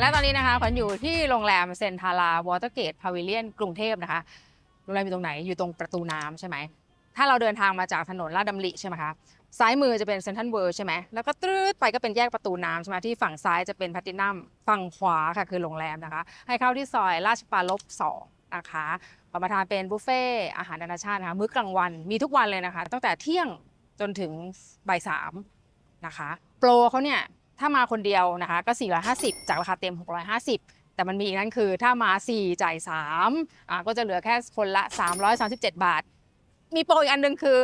และตอนนี้นะคะขวัญอยู่ที่โรงแรมเซนทาราวอเตอร์เกตพาวิเลียนกรุงเทพนะคะ โรงแรมอยู่ตรงไหน อยู่ตรงประตูน้ำใช่ไหม ถ้าเราเดินทางมาจากถนนลาดดำริใช่ไหมคะ ซ้ายมือจะเป็นเซนทรัลเวิร์ใช่ไหม แล้วก็ตืดไปก็เป็นแยกประตูน้ำใช่ไหมที่ฝั่งซ้ายจะเป็นแพลตตินัม ฝั่งขวาค่ะคือโรงแรมนะคะ ให้เข้าที่ซอยราชปาลบ2นะคะประมาทานเป็นบุฟเฟ่อาหารนานาชาตินะคะมื้อกลางวันมีทุกวันเลยนะคะ ตั้งแต่เที่ยงจนถึงบ่ายสามนะคะ โปรเขาเนี่ย ถ้ามาคนเดียวนะคะก็ 450 จากราคาเต็ม 650 แต่มันมีอีกนั่นคือถ้ามา 4 จ่าย3อ่าก็จะเหลือแค่คนละ 337 บาท มีโปรอีกอันหนึงคือ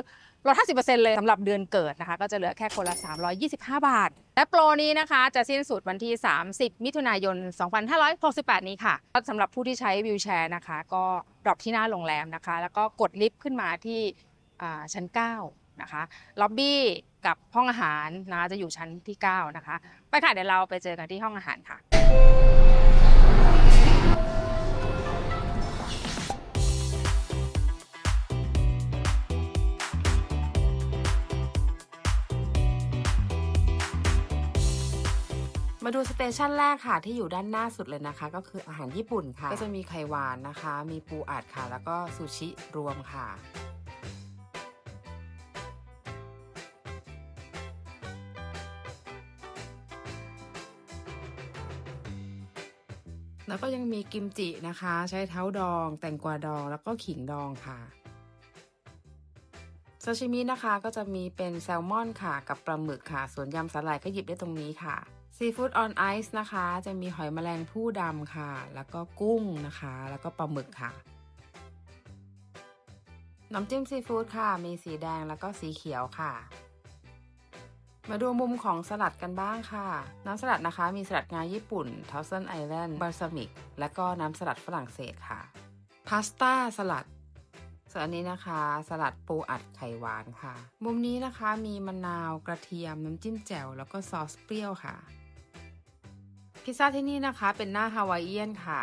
ลด 50%เลยสำหรับเดือนเกิดนะคะ ก็จะเหลือแค่คนละ 325 บาท และโปรนี้นะคะจะสิ้นสุดวันที่ 30 มิถุนายน 2568 นี้ค่ะสำหรับผู้ที่ใช้วิวแชร์นะคะ ก็ดรอปที่หน้าโรงแรมนะคะ แล้วก็กดลิฟต์ขึ้นมาที่ชั้น 9 นะคะล็อบบี้กับห้องอาหารนะคะจะอยู่ชั้นที่ 9 นะคะ ไปค่ะเดี๋ยวเราไปเจอกันที่ห้องอาหารค่ะ มาดูสเตชันแรกค่ะที่อยู่ด้านหน้าสุดเลยนะคะ ก็คืออาหารญี่ปุ่นค่ะ ก็จะมีไข่หวานนะคะ มีปูอัดค่ะ แล้วก็ซูชิรวมค่ะ แล้วก็ยังมีกิมจินะคะ ใช้เท้าดอง แตงกวาดอง แล้วก็ขิงดองค่ะซาชิมินะคะก็จะมีเป็นแซลมอนค่ะกับปลาหมึกค่ะ ส่วนยำสาหร่ายก็หยิบได้ตรงนี้ค่ะซีฟู้ดออนไอซ์นะคะ จะมีหอยแมลงผู้ดำค่ะ แล้วก็กุ้งนะคะ แล้วก็ปลาหมึกค่ะน้ำจิ้มซีฟู้ดค่ะ มีสีแดงแล้วก็สีเขียวค่ะ มาดูมุมของสลัดกันบ้างค่ะ น้ำสลัดนะคะมีสลัดงาญี่ปุ่นทอ s เซนไอแลนด์บาร์ซามิก และก็น้ำสลัดฝรั่งเศสค่ะ พาสต้าสลัดส่วนอันนี้นะคะ สลัดปูอัดไข่หวานค่ะ มุมนี้นะคะมีมะนาวกระเทียมน้ำจิ้มแจ่วแล้วก็ซอสเปรี้ยวค่ะ พิซซ่าที่นี่นะคะเป็นหน้าฮาวายเอียนค่ะ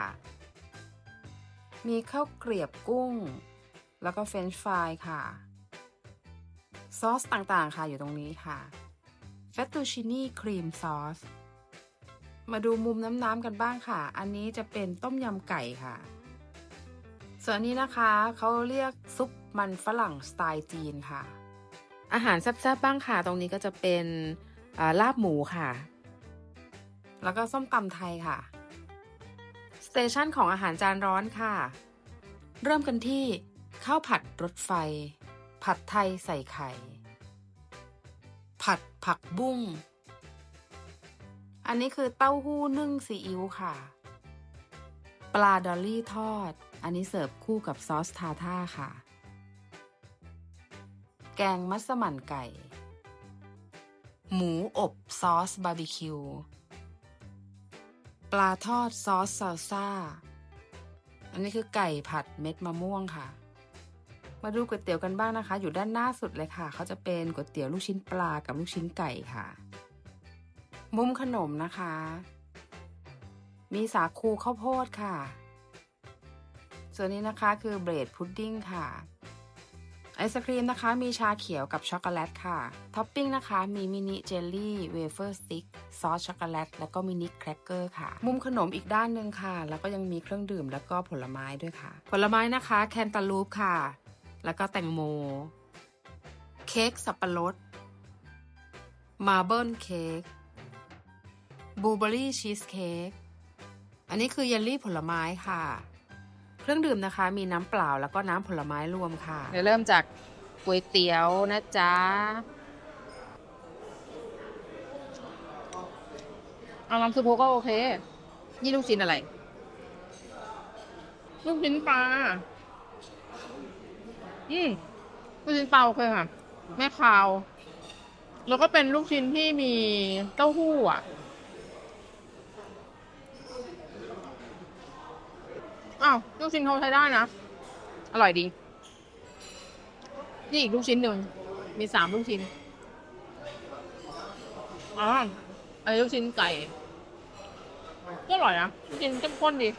มีข้าวเกรียบกุ้ง แล้วก็เฟรนช์ฟรายค่ะ ซอสต่างๆค่ะอยู่ตรงนี้ค่ะ ฟตตูชินี่ครีมซอส มาดูมุมน้ำๆกันบ้างค่ะ อันนี้จะเป็นต้มยำไก่ค่ะ ส่วนอันนี้นะคะเขาเรียกซุปมันฝรั่งสไตล์จีนค่ะ อาหารแซ่บๆบ้างค่ะ ตรงนี้ก็จะเป็นอ่าลาบหมูค่ะ แล้วก็ส้มตำไทยค่ะ สเตชันของอาหารจานร้อนค่ะ เริ่มกันที่ข้าวผัดรถไฟ ผัดไทยใส่ไข่ ผัดผักบุ้ง อันนี้คือเต้าหู้นึ่งซีอิ๊วค่ะ ปลาดอลลี่ทอด อันนี้เสิร์ฟคู่กับซอสทาท่าค่ะ แกงมัสมั่นไก่ หมูอบซอสบาร์บีคิว ปลาทอดซอสซาลซ่า อันนี้คือไก่ผัดเม็ดมะม่วงค่ะ มาดูก๋วยเตี๋ยวกันบ้างนะคะ อยู่ด้านหน้าสุดเลยค่ะ เขาจะเป็นก๋วยเตี๋ยวลูกชิ้นปลากับลูกชิ้นไก่ค่ะ มุมขนมนะคะ มีสาคูข้าวโพดค่ะ ส่วนนี้นะคะคือเบรดพุดดิ้งค่ะ ไอศครีมนะคะ มีชาเขียวกับช็อกโกแลตค่ะ ท็อปปิ้งนะคะ มีมินิเจลลี่เวเฟอร์สติ๊กซอสช็อกโกแลตแล้วก็มินิแครกเกอร์ค่ะ มุมขนมอีกด้านหนึ่งค่ะ แล้วก็ยังมีเครื่องดื่มแล้วก็ผลไม้ด้วยค่ะ ผลไม้นะคะ แคนตาลูปค่ะ แล้วก็แตงโม เค้กสับปะรด มาร์เบิลเค้กบลูเบอรี่ชีสเค้กอันนี้คือเยลลี่ผลไม้ค่ะ เครื่องดื่มนะคะ มีน้ำเปล่าแล้วก็น้ำผลไม้รวมค่ะ เดี๋ยวเริ่มจากก๋วยเตี๋ยวนะจ๊ะ เอาน้ำซุปก็โอเค นี่ลูกชิ้นอะไร ลูกชิ้นปลา อืมลูกชิ้นปาเคยค่ะ ไม่คาว แล้วก็เป็นลูกชิ้นที่มีเต้าหู้อะ อ้าว ลูกชิ้นเขาใช้ได้นะ อร่อยดี นี่อีกลูกชิ้นหนึ่ง มีสามลูกชิ้น อ๋อไอ้ลูกชิ้นไก่ ก็อร่อยนะลูกชิ้นเข้มข้นดี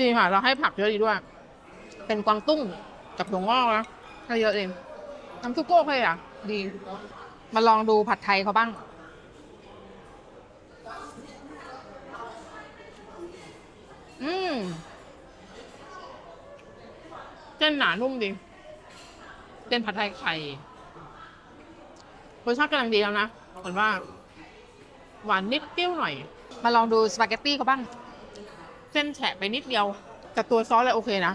ดีค่ะ เราให้ผักเยอะดีด้วย เป็นกวางตุ้งกับถั่วงอกนะเยอะเองน้ำซุปก็โอเคอะ ดี มาลองดูผัดไทยเขาบ้าง อืมเส้นหนานุ่มดีเส้นผัดไทยไข่รสชาติกำลังดีแล้วนะผมว่า หวานนิดเปรี้ยวหน่อย มาลองดูสปาเกตตี้เขาบ้าง เส้นแฉะไปนิดเดียว แต่ตัวซอสเลยโอเคนะ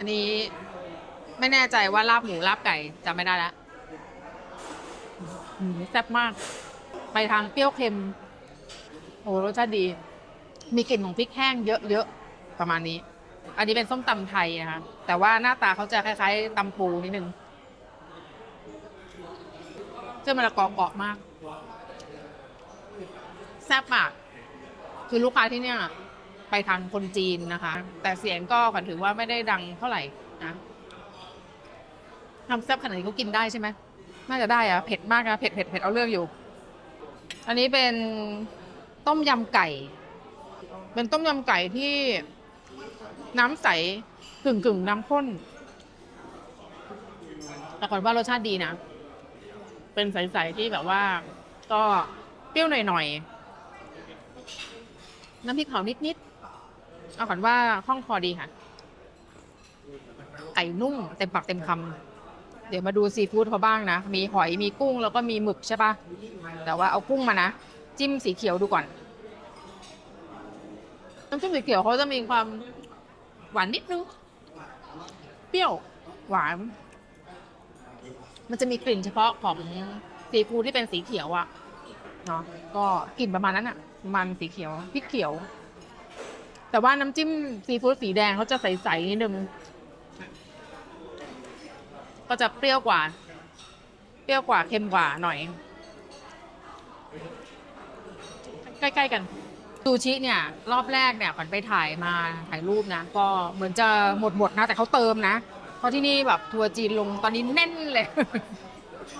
อันนี้ไม่แน่ใจว่าลาบหมูลาบไก่จำไม่ได้แล้วอืมแซ่บมาก ไปทางเปรี้ยวเค็ม โอ้รสชาติดี มีกลิ่นของพริกแห้งเยอะๆ ประมาณนี้ อันนี้เป็นส้มตำไทยนะคะแต่ว่าหน้าตาเขาจะคล้ายๆตำปูนิดนึงเส้นมะละกอเกาะมาก แซ่บมาก คือลูกค้าที่เนี่ย ไปทางคนจีนนะคะ แต่เสียงก็ขวัญถือว่าไม่ได้ดังเท่าไหร่นะทำแซ่บขนาดนี้เขากินได้ใช่ไหมน่าจะได้อะเผ็ดมากนะเผ็ดเผ็ดเผ็ดเอาเรื่องอยู่ อันนี้เป็นต้มยำไก่ เป็นต้มยำไก่ที่น้ำใสกึ่งกึ่งน้ำข้นแต่ขวัญว่ารสชาติดีนะ เป็นใสๆที่แบบว่า ก็เปรี้ยวหน่อยๆน้ำพริกเผานิดๆ เอาขวัญว่าคล่องคอดีค่ะ ไก่นุ่มเต็มปากเต็มคำเดี๋ยวมาดูซีฟู้ดเขาบ้างนะ มีหอยมีกุ้งแล้วก็มีหมึกใช่ปะแต่ว่าเอากุ้งมานะ จิ้มสีเขียวดูก่อนน้ำจิ้มสีเขียวเขาจะมีความหวานนิดนึง เปรี้ยวหวาน มันจะมีกลิ่นเฉพาะของซีฟู้ดที่เป็นสีเขียวอะเนาะก็กลิ่นประมาณนั้นอะ มันสีเขียวพริกเขียว แต่ว่าน้ำจิ้มซีฟู้ดสีแดงเขาจะใสๆนิดนึง ก็จะเปรี้ยวกว่า เปรี้ยวกว่าเค็มกว่าหน่อย ใกล้ๆกันซูชิเนี่ยรอบแรกเนี่ยขวัญไปถ่ายมาถ่ายรูปนะ ก็เหมือนจะหมดหมดนะ แต่เขาเติมนะ เพราะที่นี่แบบทัวร์จีนลงตอนนี้แน่นเลย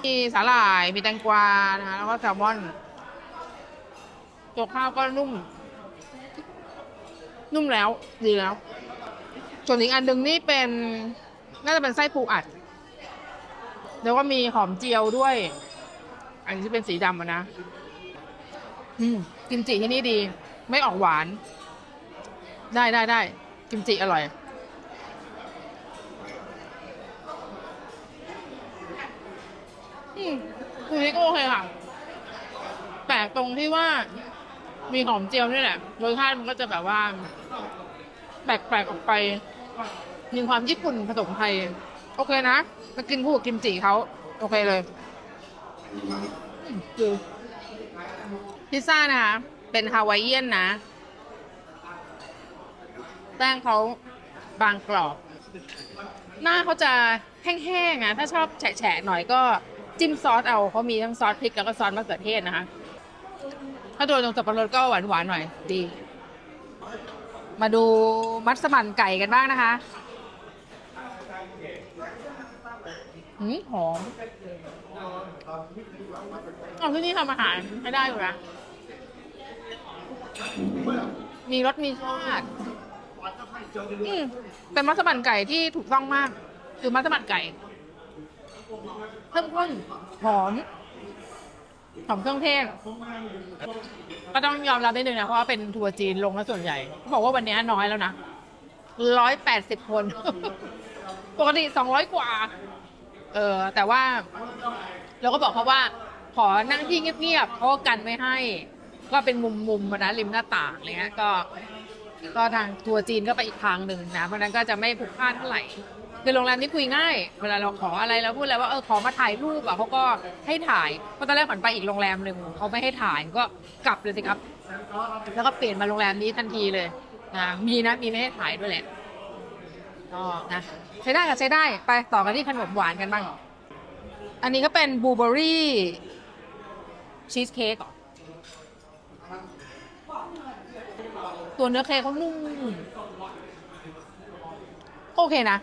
มีสาหร่ายมีแตงกวานะคะแล้วก็แซลมอนตัวข้าวก็นุ่ม นุ่มแล้วดีแล้ว ส่วนอีกอันหนึ่งนี่เป็นน่าจะเป็นไส้ปูอัด แล้วก็มีหอมเจียวด้วย อันนี้เป็นสีดำนะอืมกิมจิที่นี่ดี ไม่ออกหวาน ได้ได้ได้กิมจิอร่อยอืมคือนี่ก็โอเคค่ะ แต่ตรงที่ว่า มีหอมเจียวนี่แหละรสชาติมันก็จะแบบว่า แปลกๆออกไป มีความญี่ปุ่นผสมไทย โอเคนะมากินคู่กับกิมจิเขาโอเคเลยคือพิซซ่านะคะ เป็นฮาวายเอียนนะ แป้งเขาบางกรอบ หน้าเขาจะแห้งๆอะ ถ้าชอบแฉะๆหน่อยก็จิ้มซอสเอาเขามีทั้งซอสพริกแล้วก็ซอสมะเขือเทศนะคะ ถ้าโดนตรงสับปะรดก็หวานๆหน่อย ดี มาดูมัสมั่นไก่กันบ้างนะคะหืมหอมเอาที่นี่ทำอาหารให้ได้อยู่นะ มีรสมีชาติอืมเป็นมัสมั่นไก่ที่ถูกต้องมาก คือมัสมั่นไก่เพิ่มข้นหอม หอมเครื่องเทศ ก็ต้องยอมรับนิดนึงนะ เพราะว่าเป็นทัวร์จีนลงแล้วส่วนใหญ่เขาบอกว่าวันนี้น้อยแล้วนะร้อยแปดสิบคน ปกติสองร้อยกว่า เออ แต่ว่า เราก็บอกเขาว่า ขอนั่งที่เงียบๆเพราะว่ากันไม่ให้ ก็เป็นมุมๆอะนะริมหน้าต่างอะไรเงี้ยก็ ก็ทางทัวร์จีนก็ไปอีกทางหนึ่งนะ เพราะฉะนั้นก็จะไม่พลุกพล่านเท่าไหร่ คือโรงแรมนี้คุยง่าย เวลาเราขออะไรเราพูดอะไรว่าเออขอมาถ่ายรูปอะเขาก็ให้ถ่ายเพราะตอนแรกฝันไปอีกโรงแรมหนึ่งเขาไม่ให้ถ่ายก็กลับเลยสิครับ แล้วก็เปลี่ยนมาโรงแรมนี้ทันทีเลยนะมีนะมีไม่ให้ถ่ายด้วยแหละก็นะใช้ได้ค่ะใช้ได้ไปต่อกันที่ขนมหวานกันบ้าง อันนี้ก็เป็นบลูเบอร์รี่ชีสเค้กตัวเนื้อเค้กเขานุ่ม โอเคนะ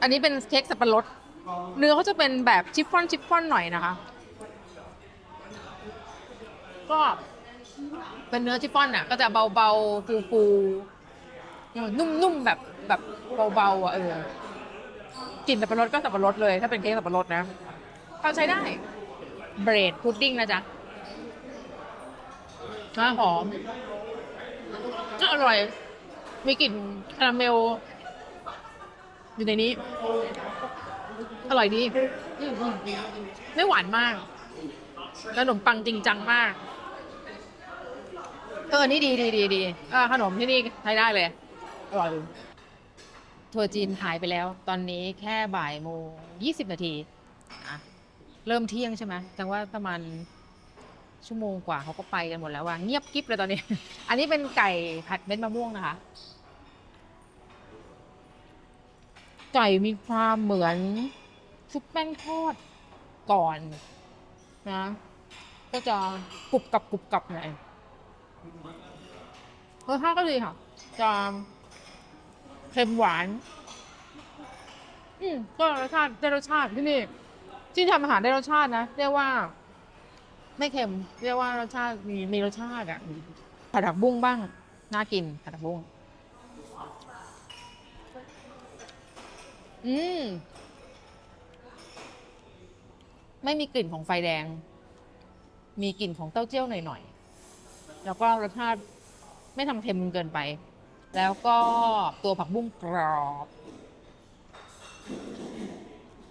อันนี้เป็นเค้กสับปะรด เนื้อเขาจะเป็นแบบชิฟฟ่อนชิฟฟ่อนหน่อยนะคะ ก็เป็นเนื้อชิฟฟ่อนอะ ก็จะเบาๆฟูๆอืมนุ่มๆแบบแบบเบาๆอะเออกลิ่นสับปะรดก็สับปะรดเลย ถ้าเป็นเค้กสับปะรดนะเอาใช้ได้ เบรดพุดดิ้งนะจ๊ะหอมน่าอร่อย มีกลิ่นคาราเมล อยู่ในนี้ อร่อยดีอืมอืมไม่หวานมาก ขนมปังจริงจังมาก เออ นี่ดีดีดีดีเออขนมที่นี่ใช้ได้เลย อร่อย ทัวร์จีนหายไปแล้ว ตอนนี้แค่บ่ายโมงยี่สิบนาทีอะเริ่มเที่ยงใช่ไหมแต่ว่าประมาณชั่วโมงกว่าเขาก็ไปกันหมดแล้วว่าเงียบกริบเลยตอนนี้ อันนี้เป็นไก่ผัดเม็ดมะม่วงนะคะ ไก่มีความเหมือนชุบแป้งทอดก่อนนะ ก็จะกรุบกับกรุบกับหน่อยรสชาติก็ดีค่ะจะเค็มหวาน อืมก็รสชาติได้รสชาติที่นี่ที่ทำอาหารได้รสชาตินะเรียกว่า ไม่เค็ม เรียกว่ารสชาติมีมีรสชาติอะผัดผักบุ้งบ้าง น่ากินผัดผักบุ้ง อืม ไม่มีกลิ่นของไฟแดง มีกลิ่นของเต้าเจี้ยวหน่อยๆ แล้วก็รสชาติไม่ทำเค็มเกินไป แล้วก็ตัวผักบุ้งกรอบ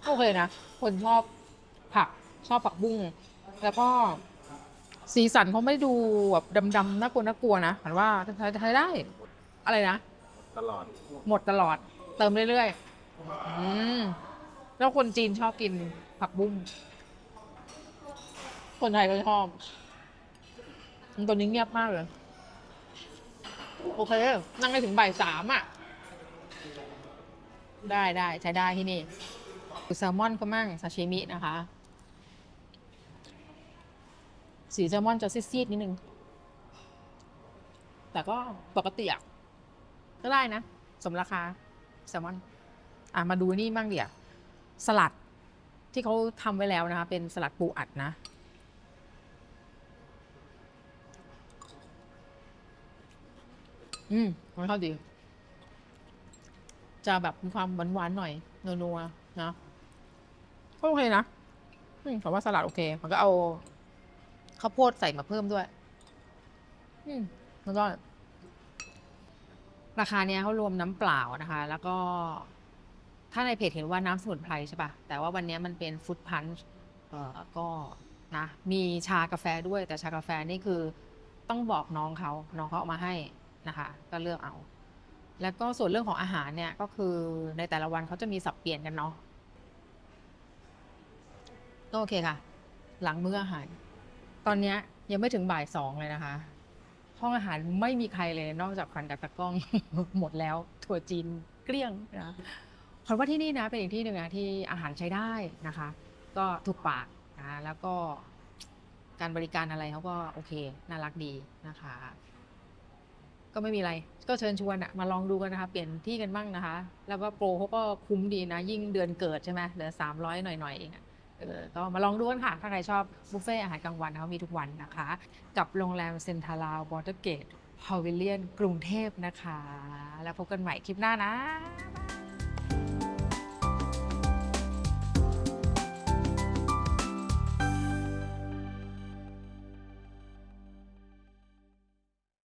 โอเคนะ คนชอบผักชอบผักบุ้ง แล้วก็สีสันเขาไม่ดูแบบดำๆน่ากลัวน่ากลัวนะหันว่าใช้ใช้ได้ อะไรนะ ตลอด หมดตลอด เติมเรื่อยๆ อืมแล้วคนจีนชอบกินผักบุ้ง คนไทยก็ชอบตัวนี้เงียบมากเลย โอเค นั่งได้ถึงบ่ายสามอะ ได้ได้ใช้ได้ที่นี่แซลมอนก็มั่งซาชิมินะคะ สีแซลมอนจะซีดๆนิดนึง แต่ก็ปกติอะก็ได้นะ สมราคาแซลมอน อะมาดูนี่บ้างเดี๋ยวสลัดที่เขาทำไว้แล้วนะคะ เป็นสลัดปูอัดนะ อืมรสชาติดี จะแบบมีความหวานๆหน่อยนัวๆนะก็โอเคนะอืมผมว่าสลัดโอเค มันก็เอาข้าวโพดใส่มาเพิ่มด้วย อืมแล้วก็ราคาเนี้ยเขารวมน้ำเปล่านะคะ แล้วก็ ถ้าในเพจเห็นว่าน้ำสมุนไพรใช่ปะแต่ว่าวันเนี้ยมันเป็นฟุตพันช์เอ่อก็นะมีชากาแฟด้วยแต่ชากาแฟนี่คือต้องบอกน้องเขาน้องเขาเอามาให้นะคะ ก็เลือกเอา แล้วก็ส่วนเรื่องของอาหารเนี่ยก็คือในแต่ละวันเขาจะมีสับเปลี่ยนกันเนาะก็โอเคค่ะ หลังมื้ออาหาร ตอนเนี้ยยังไม่ถึงบ่ายสองเลยนะคะ ห้องอาหารไม่มีใครเลยนอกจากควันกับตะกล้องหมดแล้ว ถั่วจีนเกลี้ยงนะ คอนว่าที่นี่นะเป็นอีกที่หนึ่งนะที่อาหารใช้ได้นะคะ ก็ถูกปากนะแล้วก็การบริการอะไรเขาก็โอเคน่ารักดีนะคะ ก็ไม่มีอะไร ก็เชิญชวนอะมาลองดูกันนะคะ เปลี่ยนที่กันบ้างนะคะ แล้วก็โปรเขาก็คุ้มดีนะ ยิ่งเดือนเกิดใช่ไหมเหลือสามร้อยหน่อยๆเองอะเออก็มาลองดูกันค่ะ ถ้าใครชอบบุฟเฟ่อาหารกลางวันเขามีทุกวันนะคะ กับโรงแรมเซนทาราวบอเตอร์เกตพาวิเลียนกรุงเทพนะคะ แล้วพบกันใหม่คลิปหน้านะ